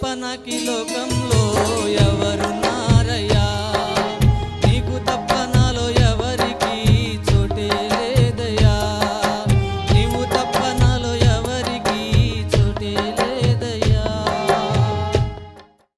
తప్ప నాకు లోకంలో